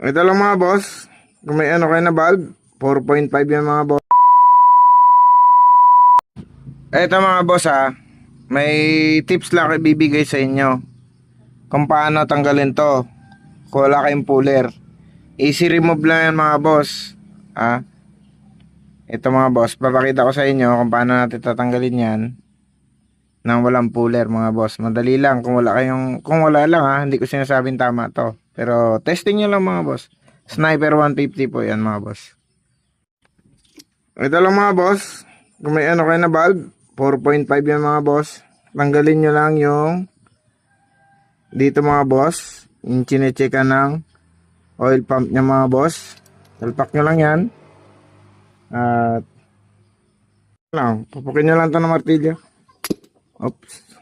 Ito lang mga boss. Kung may ano kayo na valve, 4.5 yan mga boss. Ito mga boss ha. May tips lang ibibigay sa inyo. Kung paano tanggalin to. Kung wala kayong puller. Easy remove lang yan mga boss. Ha? Ito mga boss. Papakita ko sa inyo kung paano natin tatanggalin yan. Nang walang puller mga boss. Madali lang. Kung wala kayong, kung wala lang ha. Hindi ko sinasabing tama to. Pero testing nyo lang mga boss. Sniper 150 po yan mga boss. Ito lang mga boss. Kung may ano kayo na valve, 4.5 yan mga boss. Tanggalin nyo lang yung dito mga boss. Yung chinecheck ng oil pump niya mga boss. Talpak nyo lang yan. At lang, pupukin nyo lang to ng martilyo. Oops.